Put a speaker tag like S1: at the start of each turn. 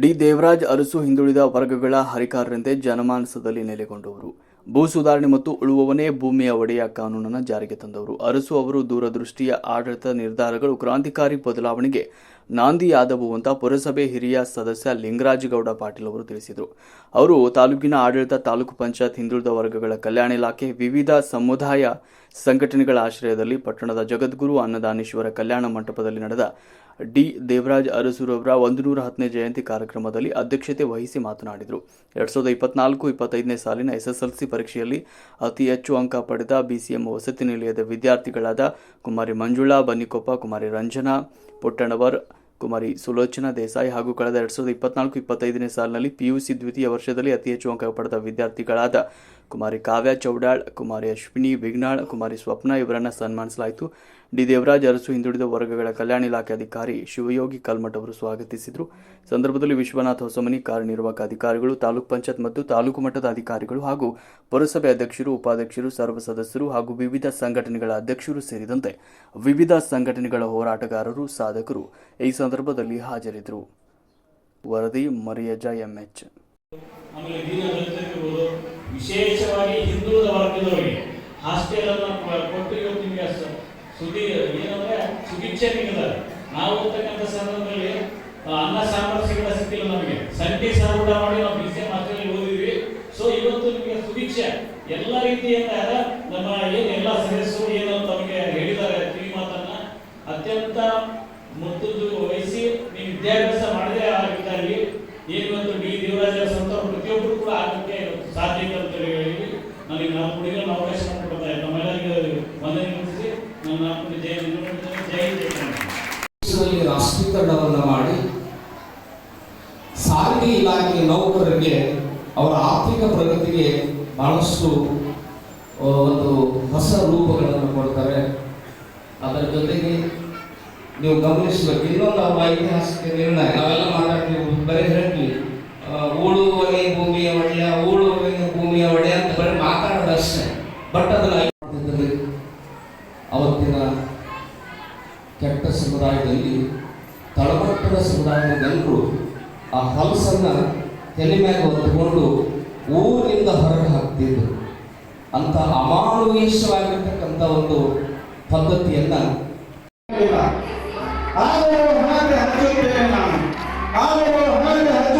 S1: D Devaraj Arasu ಹಿಂದುಳಿದ ವರ್ಗಗಳ ಹರಿಕಾರರಂತೆ ಜನಮಾನಸದಲ್ಲಿ ನೆಲೆಗೊಂಡವರು. ಭೂ ಸುಧಾರಣೆ ಮತ್ತು ಉಳುವವನೇ ಭೂಮಿಯ ಒಡೆಯ ಕಾನೂನನ್ನು ಜಾರಿಗೆ ತಂದವರು. ಅರಸು ಅವರು ದೂರದೃಷ್ಟಿಯ ಆಡಳಿತ ನಿರ್ಧಾರಗಳು ಕ್ರಾಂತಿಕಾರಿ ಬದಲಾವಣೆಗೆ ನಾಂದಿಯಾದವು ಅಂತ ಪುರಸಭೆ ಹಿರಿಯ ಸದಸ್ಯ ಲಿಂಗರಾಜಗೌಡ ಪಾಟೀಲ್ ಅವರು ತಿಳಿಸಿದರು. ಅವರು ತಾಲೂಕಿನ ಆಡಳಿತ ತಾಲೂಕು ಪಂಚಾಯತ್ ಹಿಂದುಳಿದ ವರ್ಗಗಳ ಕಲ್ಯಾಣ ಇಲಾಖೆ, ವಿವಿಧ ಸಮುದಾಯ ಸಂಘಟನೆಗಳ ಆಶ್ರಯದಲ್ಲಿ ಪಟ್ಟಣದ ಜಗದ್ಗುರು ಅನ್ನದಾನೇಶ್ವರ ಕಲ್ಯಾಣ ಮಂಟಪದಲ್ಲಿ ನಡೆದ ಡಿ. ದೇವರಾಜ್ ಅರಸೂರವರ ಒಂದು ನೂರ ಹತ್ತನೇ ಜಯಂತಿ ಕಾರ್ಯಕ್ರಮದಲ್ಲಿ ಅಧ್ಯಕ್ಷತೆ ವಹಿಸಿ ಮಾತನಾಡಿದರು. ಎರಡ್ ಸಾವಿರದ ಇಪ್ಪತ್ನಾಲ್ಕು ಇಪ್ಪತ್ತೈದನೇ ಸಾಲಿನ ಎಸ್ಎಸ್ಎಲ್ಸಿ ಪರೀಕ್ಷೆಯಲ್ಲಿ ಅತಿ ಹೆಚ್ಚು ಅಂಕ ಪಡೆದ ಬಿಸಿಎಂ ವಸತಿ ನಿಲಯದ ವಿದ್ಯಾರ್ಥಿಗಳಾದ ಕುಮಾರಿ ಮಂಜುಳಾ, ಬನ್ನಿಕೊಪ್ಪ, ಕುಮಾರಿ ರಂಜನಾ, ಪುಟ್ಟಣವರ್ ಕುಮಾರಿ ಸುಲೋಚನಾ ದೇಸಾಯಿ ಹಾಗೂ ಕಳೆದ ಎರಡ್ ಸಾವಿರದ ಇಪ್ಪತ್ನಾಲ್ಕು ಇಪ್ಪತ್ತೈದನೇ ಸಾಲಿನಲ್ಲಿ ಪಿಯುಸಿ ದ್ವಿತೀಯ ವರ್ಷದಲ್ಲಿ ಅತಿ ಹೆಚ್ಚು ಅಂಕ ಪಡೆದ ವಿದ್ಯಾರ್ಥಿಗಳಾದ ಕುಮಾರಿ ಕಾವ್ಯ ಚೌಡಾಳ್, ಕುಮಾರಿ ಅಶ್ವಿನಿ ಬಿಗ್ನಾಳ್, ಕುಮಾರಿ ಸ್ವಪ್ನ ಇವರನ್ನು ಸನ್ಮಾನಿಸಲಾಯಿತು. ಡಿ ದೇವರಾಜ್ ಅರಸು ಹಿಂದುಳಿದ ವರ್ಗಗಳ ಕಲ್ಯಾಣ ಇಲಾಖೆ ಅಧಿಕಾರಿ ಶಿವಯೋಗಿ ಕಲ್ಮಠ್ ಅವರು ಸ್ವಾಗತಿಸಿದರು. ಸಂದರ್ಭದಲ್ಲಿ ವಿಶ್ವನಾಥ್ ಹೊಸಮನಿ ಕಾರ್ಯನಿರ್ವಾಹಕ ಅಧಿಕಾರಿಗಳು, ತಾಲೂಕ್ ಪಂಚಾಯತ್ ಮತ್ತು ತಾಲೂಕು ಮಟ್ಟದ ಅಧಿಕಾರಿಗಳು ಹಾಗೂ ಪುರಸಭೆ ಅಧ್ಯಕ್ಷರು, ಉಪಾಧ್ಯಕ್ಷರು, ಸರ್ವ ಸದಸ್ಯರು ಹಾಗೂ ವಿವಿಧ ಸಂಘಟನೆಗಳ ಅಧ್ಯಕ್ಷರು ಸೇರಿದಂತೆ ವಿವಿಧ ಸಂಘಟನೆಗಳ ಹೋರಾಟಗಾರರು, ಸಾಧಕರು ಈ ಸಂದರ್ಭದಲ್ಲಿ ಹಾಜರಿದ್ದರು. ವರದಿ ಮರಿಯಜ, ಎಂಎಚ್.
S2: ವಿಶೇಷವಾಗಿ ಹಿಂದುಳಿದ ವರ್ಗದವರಿಗೆ ಹಾಸ್ಟೆಲ್ ಅನ್ನು ಕೊಟ್ಟು ಇವತ್ತು ನಿಮಗೆ ಸುದಿ ಏನಂದ್ರೆ ಸುಭಿಕ್ಷೆ ನೀಡಿದ್ದಾರೆ. ನಾವು ಹೋಗ್ತಕ್ಕಂಥ ಸಂದರ್ಭದಲ್ಲಿ ಅನ್ನ, ಸಾಂಬಾರು ಸಿಗಲ್ಲ ಸಿಕ್ಕಿಲ್ಲ ನಮಗೆ. ಸಂಡೆ ಸಹ ಊಟ ಮಾಡಿ ನಾವು ಬಿಸಿ ಹಾಸ್ಟೆಲ್ ಓದಿದ್ವಿ. ಸೊ ಇವತ್ತು ನಿಮಗೆ ಸುಭಿಕ್ಷೆ. ಎಲ್ಲ ರೀತಿಯಿಂದ ನಮ್ಮ ಏನು ಎಲ್ಲ ಸದಸ್ಯರು ಏನು ತಮಗೆ ಹೇಳಿದ್ದಾರೆ ಕಿವಿ ಮಾತನ್ನ. ಅತ್ಯಂತ ಮುತ್ತುದು ವಹಿಸಿ ನೀವು ವಿದ್ಯಾಭ್ಯಾಸ ಮಾಡದೇ ಆಗಿದ್ದಾರೆ ಏನು ಇವತ್ತು ಡಿ. ದೇವರಾಜ ಸಂತ ಪ್ರತಿಯೊಬ್ಬರು ಕೂಡ ಆಗಕ್ಕೆ ಸಾಧ್ಯ ಇದೆ
S3: ರಾಷ್ಟ್ರೀಕರಣವನ್ನು ಮಾಡಿ ಸಾರಿಗೆ ಇಲಾಖೆ ನೌಕರರಿಗೆ ಅವರ ಆರ್ಥಿಕ ಪ್ರಗತಿಗೆ ಬಹಳಷ್ಟು ಒಂದು ಹೊಸ ರೂಪಗಳನ್ನು ಕೊಡ್ತಾರೆ. ಅದರ ಜೊತೆಗೆ ನೀವು ಗಮನಿಸಬೇಕು ಇನ್ನೊಂದು ಅವರ ಐತಿಹಾಸಿಕ ನಿರ್ಣಯ ನಾವೆಲ್ಲ ಮಾತಾಡ್ತೀವಿ ಬರೀ ಹೇಳ್ತೀವಿ ಆ, ಉಳುವವನೇ ಭೂಮಿಯ ಒಡೆಯ ಉಳುವವನೇ ಭೂಮಿಯ ಒಡೆಯ ಅಂತ ಬರೀ ಮಾತಾಡೋದಷ್ಟೇ. ಬಟ್ ಅದನ್ನ ಅವತ್ತಿನ ಕೆಟ್ಟ ಸಮುದಾಯದಲ್ಲಿ, ತಳಮಟ್ಟದ ಸಮುದಾಯದ ಜನರು ಆ ಹಲಸನ್ನು ತಲೆ ಮ್ಯಾಗ ಹೊತ್ತುಕೊಂಡು ಊರಿಂದ ಹೊರಗೆ ಹಾಕ್ತಿದ್ರು. ಅಂತ ಅಮಾನುವೇಶವಾಗಿರ್ತಕ್ಕಂಥ ಒಂದು ಪದ್ಧತಿಯನ್ನು
S4: ಆದರೂ ಹಾಗೆ ಹಚ್ಚುತ್ತೇನೆ ನಾನು. ಆದರೂ ಹಾಗೆ ಆದರೆ